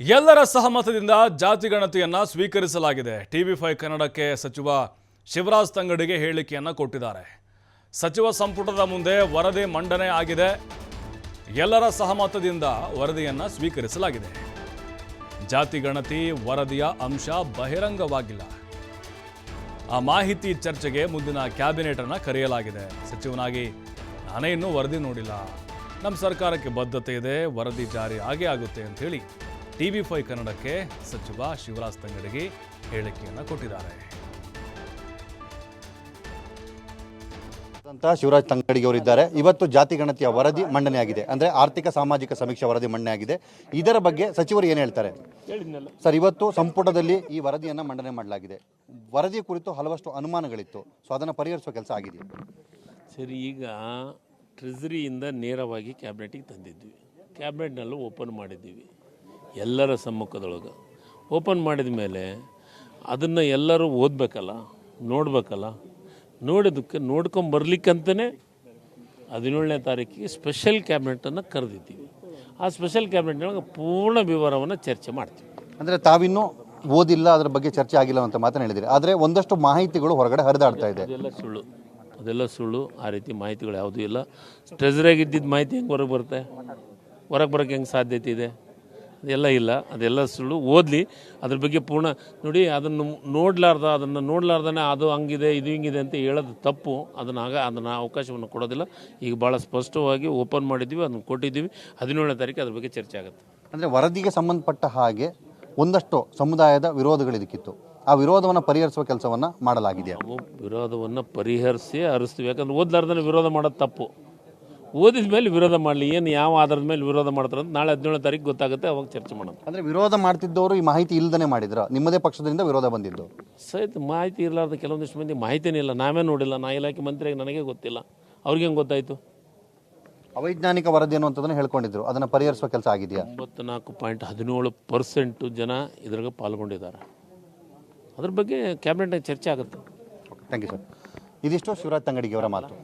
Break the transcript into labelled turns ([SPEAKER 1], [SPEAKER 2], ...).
[SPEAKER 1] ಎಲ್ಲರ ಸಹಮತದಿಂದ ಜಾತಿ ಗಣತಿಯನ್ನ ಸ್ವೀಕರಿಸಲಾಗಿದೆ. ಟಿವಿ ಫೈವ್ ಕನ್ನಡಕ್ಕೆ ಸಚಿವ ಶಿವರಾಜ್ ತಂಗಡಿಗೆ ಹೇಳಿಕೆಯನ್ನ ಕೊಟ್ಟಿದ್ದಾರೆ. ಸಚಿವ ಸಂಪುಟದ ಮುಂದೆ ವರದಿ ಮಂಡನೆ ಆಗಿದೆ. ಎಲ್ಲರ ಸಹಮತದಿಂದ ವರದಿಯನ್ನ ಸ್ವೀಕರಿಸಲಾಗಿದೆ. ಜಾತಿ ಗಣತಿ ವರದಿಯ ಅಂಶ ಬಹಿರಂಗವಾಗಿಲ್ಲ. ಆ ಮಾಹಿತಿ ಚರ್ಚೆಗೆ ಮುಂದಿನ ಕ್ಯಾಬಿನೆಟ್ ಅನ್ನ ಕರೆಯಲಾಗಿದೆ. ಸಚಿವನಾಗಿ ನಾನೇ ಇನ್ನೂ ವರದಿ ನೋಡಿಲ್ಲ. ನಮ್ಮ ಸರ್ಕಾರಕ್ಕೆ ಬದ್ಧತೆ ಇದೆ, ವರದಿ ಜಾರಿ ಆಗೇ ಆಗುತ್ತೆ ಅಂತ ಹೇಳಿ. ಟಿವಿ ಫೈ ಕನ್ನಡಕ್ಕೆ ಸಚಿವ ಶಿವರಾಜ್ ತಂಗಡಿಗೆ ಹೇಳಿಕೆಯನ್ನು ಕೊಟ್ಟಿದ್ದಾರೆ.
[SPEAKER 2] ಅಂತ ಶಿವರಾಜ್ ತಂಗಡಿಗೆ ಅವರಿದ್ದಾರೆ ಇವತ್ತು ಜಾತಿ ಗಣತಿಯ ವರದಿ ಮಂಡನೆಯಾಗಿದೆ ಅಂದ್ರೆ ಆರ್ಥಿಕ ಸಾಮಾಜಿಕ ಸಮೀಕ್ಷೆ ವರದಿ ಮಂಡನೆಯಾಗಿದೆ ಇದರ ಬಗ್ಗೆ ಸಚಿವರು ಏನು ಹೇಳ್ತಾರೆ? ಸರ್ ಇವತ್ತು ಸಂಪುಟದಲ್ಲಿ ಈ ವರದಿಯನ್ನ ಮಂಡನೆ ಮಾಡಲಾಗಿದೆ. ವರದಿ ಕುರಿತು ಹಲವಷ್ಟು ಅನುಮಾನಗಳಿತ್ತು. ಸೊ ಅದನ್ನು ಪರಿಹರಿಸುವ ಕೆಲಸ ಆಗಿದೆ
[SPEAKER 3] ಸರಿ ಈಗ ಟ್ರೆಸರಿಯಿಂದ ನೇರವಾಗಿ ಕ್ಯಾಬಿನೆಟಿಗೆ ತಂದಿದ್ವಿ. ಕ್ಯಾಬಿನೆಟ್ನಲ್ಲೂ ಓಪನ್ ಮಾಡಿದ್ದೀವಿ. ಎಲ್ಲರ ಸಮ್ಮುಖದೊಳಗೆ. ಓಪನ್ ಮಾಡಿದ ಮೇಲೆ ಅದನ್ನು ಎಲ್ಲರೂ ಓದಬೇಕಲ್ಲ ನೋಡಬೇಕಲ್ಲ. ನೋಡೋದಕ್ಕೆ ನೋಡ್ಕೊಂಬರ್ಲಿಕ್ಕಂತಲೇ ಹದಿನೇಳನೇ ತಾರೀಕಿಗೆ ಸ್ಪೆಷಲ್ ಕ್ಯಾಬಿನೆಟನ್ನು ಕರೆದಿದ್ದೀವಿ. ಆ ಸ್ಪೆಷಲ್ ಕ್ಯಾಬಿನೆಟ್ನೊಳಗೆ ಪೂರ್ಣ ವಿವರವನ್ನು ಚರ್ಚೆ ಮಾಡ್ತೀವಿ.
[SPEAKER 2] ಅಂದರೆ ತಾವಿನ್ನೂ ಓದಿಲ್ಲ ಅದರ ಬಗ್ಗೆ ಚರ್ಚೆ ಆಗಿಲ್ಲ ಅಂತ ಮಾತನ್ನು ಹೇಳಿದಿರಿ ಆದರೆ ಒಂದಷ್ಟು ಮಾಹಿತಿಗಳು ಹೊರಗಡೆ ಹರಿದಾಡ್ತಾ ಇದೆ.
[SPEAKER 3] ಅದೆಲ್ಲ ಸುಳ್ಳು. ಅದೆಲ್ಲ ಸುಳ್ಳು. ಆ ರೀತಿ ಮಾಹಿತಿಗಳು ಯಾವುದೂ ಇಲ್ಲ. ಟ್ರೆಜರಿಯಾಗಿದ್ದಿದ್ದ ಮಾಹಿತಿ ಹೆಂಗೆ ಹೊರಗೆ ಬರುತ್ತೆ? ಹೊರಗೆ ಬರೋಕ್ಕೆ ಹೆಂಗೆ ಸಾಧ್ಯತೆ ಇದೆ? ಅದೆಲ್ಲ ಇಲ್ಲ ಅದೆಲ್ಲ ಸುಳ್ಳು. ಓದಲಿ ಅದ್ರ ಬಗ್ಗೆ ಪೂರ್ಣ ನೋಡಿ ಅದನ್ನು ನೋಡಲಾರ್ದ ಅದನ್ನು ನೋಡಲಾರ್ದೇ ಅದು ಹಂಗಿದೆ ಇದು ಹಿಂಗಿದೆ ಅಂತ ಹೇಳೋದು ತಪ್ಪು. ಅದನ್ನು ಆಗ ಅದನ್ನು ಅವಕಾಶವನ್ನು ಕೊಡೋದಿಲ್ಲ. ಈಗ ಭಾಳ ಸ್ಪಷ್ಟವಾಗಿ ಓಪನ್ ಮಾಡಿದ್ದೀವಿ ಅದನ್ನು ಕೊಟ್ಟಿದ್ದೀವಿ. ಹದಿನೇಳನೇ ತಾರೀಕು ಅದ್ರ ಬಗ್ಗೆ ಚರ್ಚೆ ಆಗುತ್ತೆ.
[SPEAKER 2] ಅಂದರೆ ವರದಿಗೆ ಸಂಬಂಧಪಟ್ಟ ಹಾಗೆ ಒಂದಷ್ಟು ಸಮುದಾಯದ ವಿರೋಧಗಳು ಇದಕ್ಕಿತ್ತು ಆ ವಿರೋಧವನ್ನು ಪರಿಹರಿಸುವ ಕೆಲಸವನ್ನು
[SPEAKER 3] ಮಾಡಲಾಗಿದೆ ವಿರೋಧವನ್ನು ಪರಿಹರಿಸಿ ಹರಿಸ್ತೀವಿ ಯಾಕಂದ್ರೆ ಓದ್ಲಾರ್ದೇ ವಿರೋಧ ಮಾಡೋದು ತಪ್ಪು. ಓದಿದ ಮೇಲೆ ವಿರೋಧ ಮಾಡಲಿ ಏನು ಯಾವ ಆಧಾರದ ಮೇಲೆ ವಿರೋಧ ಮಾಡ್ತಾರೆ ಅಂತ ನಾಳೆ ಹದಿನೇಳನೇ ತಾರೀಕು ಗೊತ್ತಾಗುತ್ತೆ ಅವಾಗ ಚರ್ಚೆ ಮಾಡೋಣ.
[SPEAKER 2] ಅಂದ್ರೆ ವಿರೋಧ ಮಾಡ್ತಿದ್ದವರು ಈ ಮಾಹಿತಿ ಇಲ್ಲದೇ ಮಾಡಿದ್ರ ನಿಮ್ಮದೇ ಪಕ್ಷದಿಂದ ವಿರೋಧ ಬಂದಿದ್ದು?
[SPEAKER 3] ಸಹಿತ ಮಾಹಿತಿ ಇರಲಾರ್ದ ಕೆಲವೊಂದಿಷ್ಟು ಮಂದಿ ಮಾಹಿತಿನೇ ಇಲ್ಲ ನಾವೇ ನೋಡಿಲ್ಲ ನಾ ಇಲಾಖೆ ಮಂತ್ರಿಯಾಗಿ ನನಗೆ ಗೊತ್ತಿಲ್ಲ. ಅವ್ರಿಗೆ ಹೆಂಗೆ ಗೊತ್ತಾಯಿತು?
[SPEAKER 2] ಅವೈಜ್ಞಾನಿಕ ವರದಿ ಅನ್ನುವಂಥದ್ದನ್ನು ಹೇಳ್ಕೊಂಡಿದ್ರು ಅದನ್ನು ಪರಿಹರಿಸುವ ಕೆಲಸ ಆಗಿದೆಯಾ?
[SPEAKER 3] ಒಂಬತ್ತು ಪಾಯಿಂಟ್ ಹದಿನೇಳು ಪರ್ಸೆಂಟು ಜನ ಇದ್ರಾಗ ಪಾಲ್ಗೊಂಡಿದ್ದಾರೆ. ಅದ್ರ ಬಗ್ಗೆ ಕ್ಯಾಬಿನೆಟ್ನಾಗ ಚರ್ಚೆ ಆಗುತ್ತೆ.
[SPEAKER 2] ಥ್ಯಾಂಕ್ ಯು ಸರ್ ಇದಿಷ್ಟು ಶಿವರಾಜ್ ತಂಗಡಿಗೆ ಅವರ ಮಾತು.